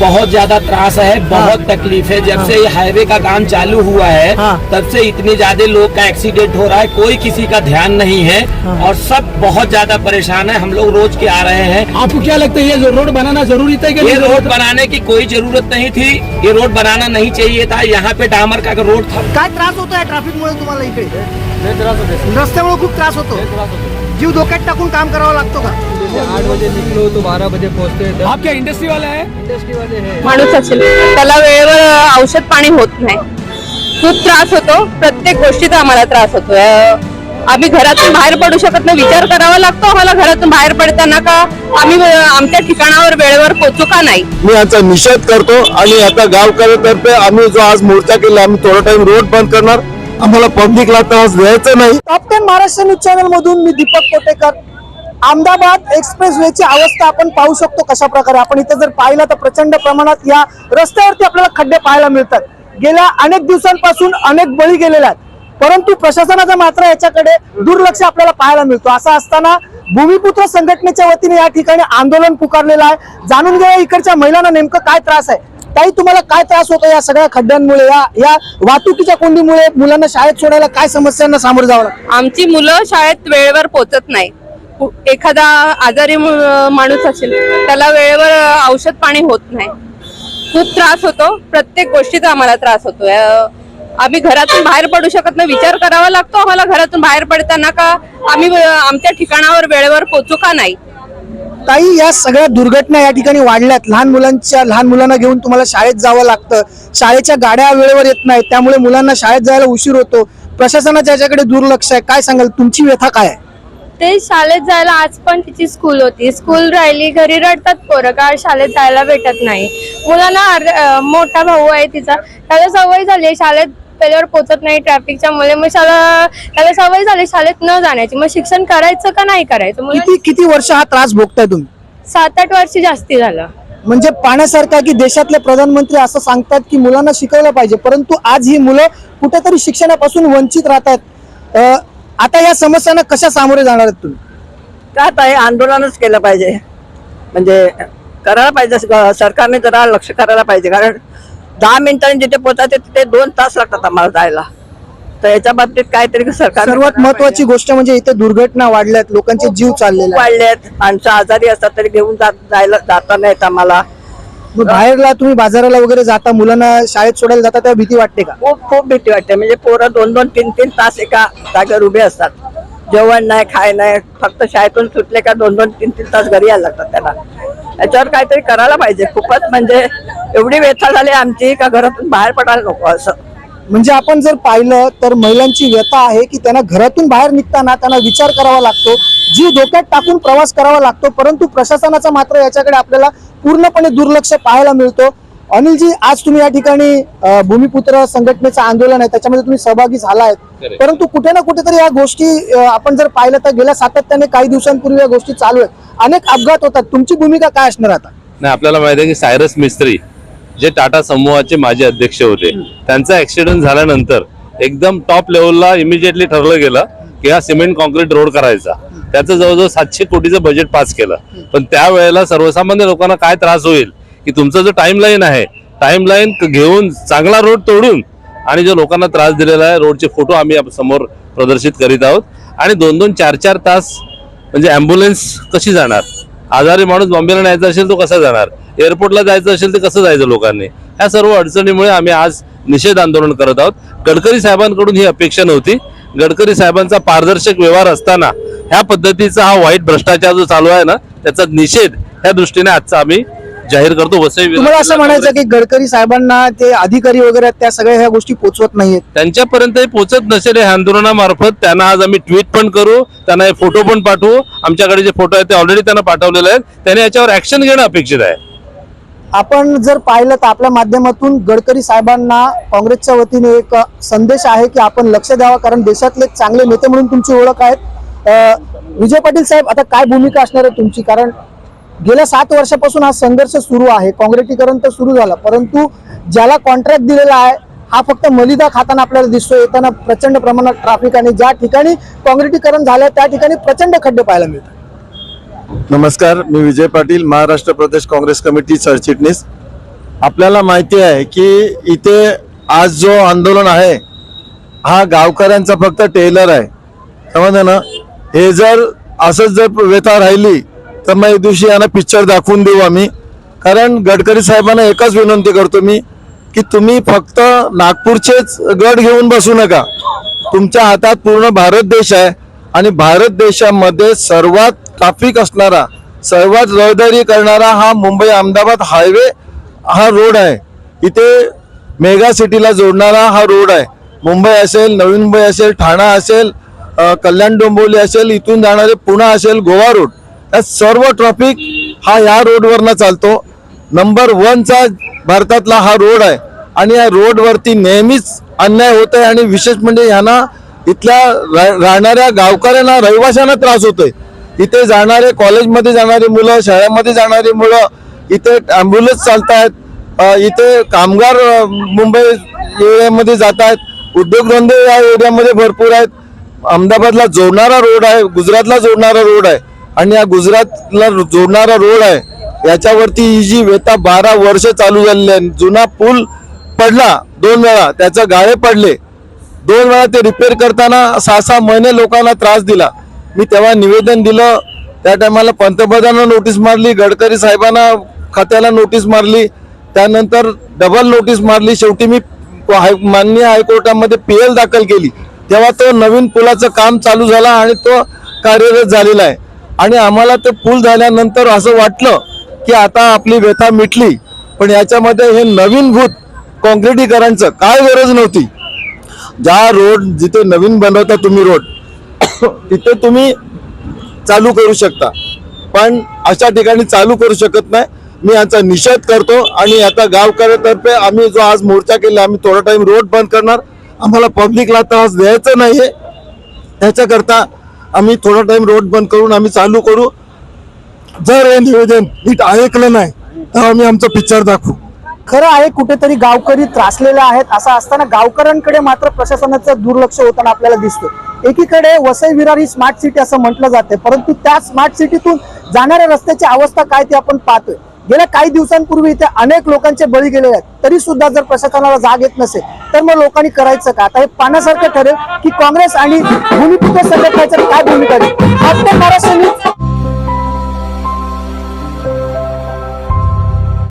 बहुत ज़्यादा त्रास है बहुत तकलीफ़ है। जब से ये हाईवे का काम चालू हुआ है हाँ। तब से इतने ज़्यादा लोग का एक्सीडेंट हो रहा है कोई किसी का ध्यान नहीं है हाँ। और सब बहुत ज़्यादा परेशान है। हम लोग रोज के आ रहे हैं। आपको क्या लगता है ये जो रोड बनाना ज़रूरी था ये रोड बनाने की कोई ज़रूरत नहीं थी। ये रोड बनाना नहीं चाहिए था। यहाँ पे डामर का रोड था। काय त्रास होतो या ट्रॅफिकमुळे तुम्हाला इकडे? रस्त्यामुळे खूप त्रास होतो. जीव धोक्यात टाकून काम करावं लागतो का? आठ बजे निकलो तो बारह बजे पहुंचते हैं आप क्या इंडस्ट्री वाला है? इंडस्ट्री वाले हैं. माणूस असेल. त्याला वेळेवर औषध पाणी होत नाही. खूप त्रास होतो. प्रत्येक गोष्टीचा आम्हाला त्रास होतो. आम्ही घरातून बाहेर पडू शकत नाही. विचार करावा लागतो आम्हाला घरातून बाहेर पडताना का आम्ही आमच्या ठिकाणावर वेळेवर पोचू का नाही? मी याचा निषेध करतो आणि आता गावकऱ्यातर्फे आम्ही जो आज मोर्चा केला आम्ही थोडा टाइम रोड बंद करणार. आम्हाला पब्लिकला त्रास द्यायचा नाही. टेन महाराष्ट्र न्यूज चॅनल मधून मी दीपक कोटेकर. अहमदाबाद एक्सप्रेस वेची अवस्था आपण पाहू शकतो कशा प्रकारे आपण इथं जर पाहिलं तर प्रचंड प्रमाणात या रस्त्यावरती आपल्याला खड्डे पाहायला मिळतात. गेल्या अनेक दिवसांपासून अनेक बळी गेलेल्या आहेत. परंतु प्रशासनाचा मात्र याच्याकडे दुर्लक्ष आपल्याला पाहायला मिळतो. असं असताना भूमिपुत्र संघटनेच्या वतीने या ठिकाणी आंदोलन पुकारलेलं आहे. जाणून घ्या इकडच्या महिलांना नेमकं काय त्रास आहे. ताई तुम्हाला काय त्रास होतो या सगळ्या खड्ड्यांमुळे? या या वाहतुकीच्या कोंडीमुळे मुलांना शाळेत सोडायला काय समस्यांना सामोरं जावं आमची मुलं शाळेत वेळेवर पोचत नाही. एखादा आजारी माणूस असेल त्याला वेळेवर औषध पाणी होत नाही. खूप त्रास होतो. प्रत्येक गोष्टीचा आम्हाला त्रास होतो. आम्ही घरातून बाहेर पडू शकत नाही. विचार करावा लागतो आम्हाला घरातून बाहेर पडताना का आम्ही आमच्या ठिकाणावर वेळेवर पोचू का नाही? ताई या सगळ्या दुर्घटना या ठिकाणी वाढल्यात. लहान मुलांच्या लहान मुलांना घेऊन तुम्हाला शाळेत जावं लागतं. शाळेच्या गाड्या वेळेवर येत नाहीत. त्यामुळे मुलांना शाळेत जायला उशीर होतो. प्रशासनाच्या याच्याकडे दुर्लक्ष आहे. काय सांगाल? तुमची व्यथा काय आहे? ते शाळेत जायला आज पण तिची स्कूल होती. स्कूल राहिली घरी रडतात पोरं का शाळेत जायला भेटत नाही. मुलांना मोठा भाऊ आहे तिचा. त्याला सवय झाली शाळेत त्याच्यावर पोचत नाही ट्रॅफिकच्या मुळे. मग शाळा त्याला सवय झाली शाळेत न जाण्याची. मग शिक्षण करायचं का नाही करायचं? मुलं किती किती वर्ष हा त्रास भोगताय तुम्ही? सात आठ वर्ष जास्ती झालं. म्हणजे पाण्यासारखा की देशातले प्रधानमंत्री असं सांगतात की मुलांना शिकवलं पाहिजे. परंतु आज ही मुलं कुठेतरी शिक्षणापासून वंचित राहतात आता या समस्यांना कशा सामोरे जाणार आहेत तुम्ही? का आहे आंदोलनच केलं पाहिजे? म्हणजे करायला पाहिजे स- सरकारने जरा लक्ष करायला पाहिजे. कारण दहा मिनिटांनी जिथे पोचायचे तिथे दोन तास लागतात आम्हाला जायला. तर याच्या बाबतीत काहीतरी सरकार सर्वात महत्वाची गोष्ट म्हणजे इथे दुर्घटना वाढल्यात लोकांचे जीव चाललेले आहेत. वाढलेत. माणसं आजारी असतात तरी घेऊन जात जायला जाता नाहीत आम्हाला. मग बाहेरला तुम्ही बाजाराला वगैरे जाता मुलांना शाळेत सोडायला जाता तेव्हा भीती वाटते का? खूप खूप भीती वाटते. म्हणजे पोरं दोन दोन तीन तीन तास एका जागेवर उभे असतात. जेवण नाही खाय नाही फक्त शाळेतून सुटले का दोन दोन तीन तीन तास घरी यायला लागतात त्यांना. याच्यावर काहीतरी करायला पाहिजे. खूपच म्हणजे एवढी व्यथा झाली आमची का घरातून बाहेर पडायला नको असं. म्हणजे आपण जर पाहिलं तर महिलांची व्यथा आहे की त्यांना घरातून बाहेर निघताना त्यांना विचार करावा लागतो जीव धोक्यात टाकून प्रवास करावा लागतो परंतु प्रशासनाचा मात्र याच्याकडे आपल्याला पूर्णपणे दुर्लक्ष पाहायला मिळतो. अनिलजी आज तुम्ही या ठिकाणी भूमिपुत्र संघटनेचं आंदोलन आहे त्याच्यामध्ये तुम्ही सहभागी झाला आहेत परंतु कुठे ना कुठेतरी या गोष्टी आपण जर पाहिलं तर गेल्या सातत्याने काही दिवसांपूर्वी या गोष्टी चालू आहेत. अनेक अपघात होतात. तुमची भूमिका काय असणार आता? नाही आपल्याला माहिती आहे की सायरस मिस्त्री जे टाटा समूहाचे माजी अध्यक्ष होते त्यांचा ऍक्सिडेंट झाल्यानंतर एकदम टॉप लेवलला इमिजिएटली ठरलं गेलं की हा सिमेंट कॉन्क्रीट रोड करायचा. त्याचं जवळजवळ सातशे कोटीचं बजेट पास केलं. पण त्यावेळेला सर्वसामान्य लोकांना काय त्रास होईल की तुमचं जो टाइम लाईन आहे टाइम लाईन घेऊन चांगला रोड तोडून आणि जो लोकांना त्रास दिलेला आहे रोडचे फोटो आम्ही समोर प्रदर्शित करीत आहोत. आणि दोन दोन चार चार तास म्हणजे अँब्युलन्स कशी जाणार? आजारी माणूस बॉम्बेला न्यायचा असेल तो कसा जाणार? एअरपोर्टला जायचं असेल तर कसं जायचं लोकांनी? ह्या सर्व अडचणीमुळे आम्ही आज निषेध आंदोलन करत आहोत. गडकरी साहेबांकडून ही अपेक्षा नव्हती. गडकरी साहेबांचा पारदर्शक व्यवहार असताना ह्या पद्धतीचा हा वाईट भ्रष्टाचार जो चालू आहे ना त्याचा निषेध ह्या दृष्टीने आजचा आम्ही जाहीर करतो. वसई तुम्हाला असं म्हणायचं की गडकरी साहेबांना ते अधिकारी वगैरे आहेत, त्या सगळ्या ह्या गोष्टी पोचवत नाहीयेत? त्यांच्यापर्यंत हे पोचत नसेल या आंदोलनामार्फत. त्यांना आज आम्ही ट्विट पण करू त्यांना हे फोटो पण पाठवू. आमच्याकडे जे फोटो आहेत ते ऑलरेडी त्यांना पाठवलेले आहेत. त्यांनी याच्यावर ऍक्शन घेणं अपेक्षित आहे. आपण जर पाहिलं तर आपल्या माध्यमातून गडकरी साहेबांना काँग्रेसच्या वतीने एक संदेश आहे की आपण लक्ष द्यावा कारण देशातले एक चांगले नेते म्हणून तुमची ओळख आहेत. विजय पाटील साहेब आता काय भूमिका असणार आहे तुमची? कारण गेल्या सात वर्षापासून हा संघर्ष सुरू आहे काँग्रेसीकरण तर सुरू झालं परंतु ज्याला कॉन्ट्रॅक्ट दिलेला आहे हा फक्त मलिदा खाताना आपल्याला दिसतो येताना प्रचंड प्रमाणात ट्रॅफिक आणि ज्या ठिकाणी काँग्रेसीकरण झालं त्या ठिकाणी प्रचंड खड्डे पाहायला मिळतात. नमस्कार मी विजय पाटील महाराष्ट्र प्रदेश काँग्रेस कमिटी सरचिटणीस. आपल्याला माहिती आहे की इथे आज जो आंदोलन आहे हा गावकऱ्यांचा फक्त टेलर आहे. समजा ना? हे जर असंच जर व्यथा राहिली तर मग एक दिवशी यांना पिक्चर दाखवून देऊ आम्ही. कारण गडकरी साहेबांना एकच विनंती करतो मी की तुम्ही फक्त नागपूरचेच गड घेऊन बसू नका. तुमच्या हातात पूर्ण भारत देश आहे. आणि भारत देशामध्ये सर्वात ट्रॅफिक असणारा सर्वात रहदारी करणारा हा मुंबई अहमदाबाद हायवे हा रोड आहे. इथे मेगा सिटीला जोडणारा हा रोड आहे. मुंबई असेल नवी मुंबई असेल ठाणा असेल कल्याण डोंबिवली असेल इथून जाणारे पुणा असेल गोवा रोड या सर्व ट्रॅफिक हा या रोडवरनं चालतो. नंबर वनचा भारतातला हा रोड आहे. आणि या रोडवरती नेहमीच अन्याय होत आहे आणि विशेष म्हणजे ह्यांना इथल्या रा- राहणाऱ्या गावकऱ्यांना रहिवाशांना त्रास होतोय. इथे जाणारे कॉलेजमध्ये जाणारी मुलं शाळेमध्ये जाणारी मुलं इथे ॲम्ब्युलन्स चालत आहेत इथे कामगार मुंबई एरियामध्ये जात आहेत उद्योगधंदे या एरियामध्ये भरपूर आहेत. अहमदाबादला जोडणारा रोड आहे गुजरातला जोडणारा रोड आहे आणि या गुजरातला जोडणारा रोड आहे. याच्यावरती ही जी वेता बारा वर्ष चालू झालेली आहे जुना पूल पडला दोन वेळा त्याचं गाळे पडले. दोन वेळा ते रिपेअर करताना सहा सहा महिने लोकांना त्रास दिला. मी तेव्हा निवेदन दिलं. त्या टायमाला पंतप्रधानांना नोटीस मारली गडकरी साहेबांना खात्याला नोटीस मारली. त्यानंतर डबल नोटीस मारली. शेवटी मी हाय माननीय हायकोर्टामध्ये पी एल दाखल केली. तेव्हा तो नवीन पुलाचं काम चालू झाला आणि तो कार्यरत झालेला आहे. आणि आम्हाला ते पूल झाल्यानंतर असं वाटलं की आता आपली व्यथा मिटली. पण याच्यामध्ये हे नवीन भूत कॉन्क्रिटीकरणचं काय गरज नव्हती. ज्या रोड जिथे नवीन बनवता तुम्ही रोड तिथे तुम्ही चालू करू शकता. पण अशा ठिकाणी चालू करू शकत नाही. मी याचा निषेध करतो आणि आता गावकऱ्यातर्फे आम्ही जो आज मोर्चा केला आम्ही थोडा टाइम रोड बंद करणार. आम्हाला पब्लिकला त्रास द्यायचा आहे त्याच्याकरता आम्ही थोडा टाइम रोड बंद करून आम्ही चालू करू. जर हे निवेदन नीट ऐकलं नाही तर आम्ही आमचं पिक्चर दाखवू. खरं आहे कुठेतरी गावकरी त्रासलेले आहेत असं असताना गावकऱ्यांकडे मात्र प्रशासनाचं दुर्लक्ष होताना आपल्याला दिसतो एकीकडे वसई विरार ही स्मार्ट सिटी असं म्हटलं जाते परंतु त्या स्मार्ट सिटीतून जाणाऱ्या रस्त्याची अवस्था काय ते आपण पाहतोय. गेल्या काही दिवसांपूर्वी इथे अनेक लोकांचे बळी गेलेले आहेत तरी सुद्धा जर प्रशासनाला जाग येत नसेल तर मग लोकांनी करायचं का? आता हे पाहण्यासारखं ठरेल की काँग्रेस आणि भूमिपुत्र संघटनेचं काय भूमिका आहे महाराष्ट्र